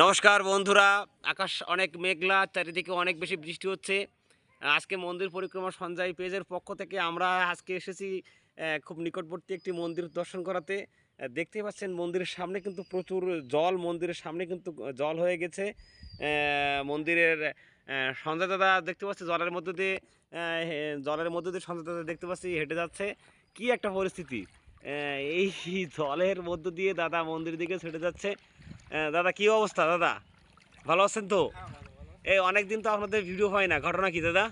নমস্কার বন্ধুরা, আকাশ অনেক মেঘলা, চারিদিকে অনেক বেশি বৃষ্টি হচ্ছে। আজকে মন্দির পরিক্রমা সঞ্জয় পেজের পক্ষ থেকে আমরা আজকে এসেছি খুব নিকটবর্তী একটি মন্দির দর্শন করাতে। দেখতে পাচ্ছেন মন্দিরের সামনে কিন্তু প্রচুর জল, মন্দিরের সামনে কিন্তু জল হয়ে গেছে। মন্দিরের সঞ্জয় দাদা দেখতে পাচ্ছি জলের মধ্যে দিয়ে জলের মধ্যে দিয়ে সঞ্জয় দাদা দেখতে পাচ্ছি হেঁটে যাচ্ছে। কি একটা পরিস্থিতি। এই জলের মধ্য দিয়ে দাদা মন্দির দিকে ছুটে যাচ্ছে। দাদা কি অবস্থা দাদা? ভালো আছেন তো? এই অনেক দিন তো আপনাদের ভিডিও হয় না ঘটনা কি দাদা?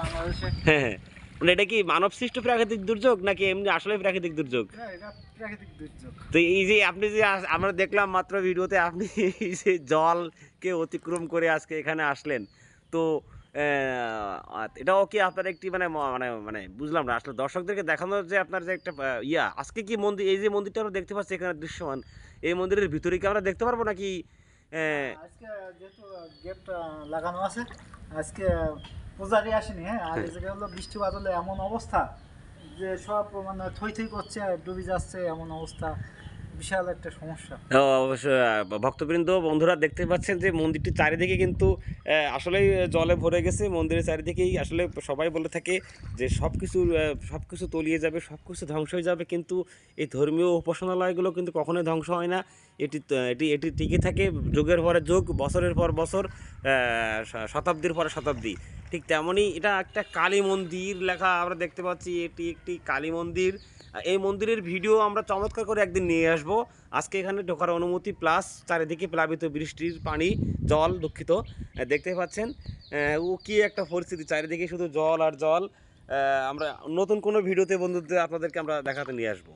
বাংলাদেশে। হ্যাঁ হ্যাঁ। মানে এটা কি মানব সৃষ্ট প্রাকৃতিক দুর্যোগ নাকি এমনি আসলে প্রাকৃতিক দুর্যোগ? হ্যাঁ এটা প্রাকৃতিক দুর্যোগ। তো এই যে আপনি যে আমরা দেখলাম মাত্র ভিডিওতে আপনি যে জলকে অতিক্রম করে আজকে এখানে আসলেন। তো এটাও কি আপনার একটি মানে মানে মানে বুঝলাম না। আসলে দর্শকদেরকে দেখানোর যে আপনার যে একটা ইয়া আজকে কি মন্দির এই যে মন্দিরটা আমরা দেখতে পাচ্ছি এখানে দৃশ্যমান এই মন্দিরের ভিতরে কি আমরা দেখতে পারব নাকি আজকে যেহেতু গেট লাগানো আছে আজকে পূজারি আসেনি হ্যাঁ? আর এই জায়গায় হলো বৃষ্টি বাদলে এমন অবস্থা যে সব মানে থই থই করছে ডুবে যাচ্ছে এমন অবস্থা। বিশাল একটা সমস্যা। ও, অবশ্য ভক্তবৃন্দ বন্ধুরা দেখতে পাচ্ছেন যে মন্দিরটির চারিদিকে কিন্তু আসলেই জলে ভরে গেছে। মন্দিরের চারিদিকেই আসলে সবাই বলে থাকে যে সব কিছু সব কিছু তলিয়ে যাবে সব কিছু ধ্বংস হয়ে যাবে। কিন্তু এই ধর্মীয় উপাসনালয়গুলো কিন্তু কখনোই ধ্বংস হয় না। এটি এটি এটি টিকে থাকে। যুগের পরে যুগ বছরের পর বছর। শতাব্দীর পরে শতাব্দী। ঠিক তেমনই এটা একটা কালী মন্দির লেখা আমরা দেখতে পাচ্ছি, এটি একটি কালী মন্দির। এই মন্দিরের ভিডিও আমরা চমৎকার করে একদিন নিয়ে আসব। আজকে এখানে ঢোকার অনুমতি প্লাস চারিদিকে প্লাবিত বৃষ্টির পানি, জল দুঃখিত। দেখতে পাচ্ছেন ও কি একটা পরিস্থিতি, চারিদিকে শুধু জল আর জল। আমরা নতুন কোনো ভিডিওতে বন্ধুদের আপনাদেরকে আমরা দেখাতে নিয়ে আসব।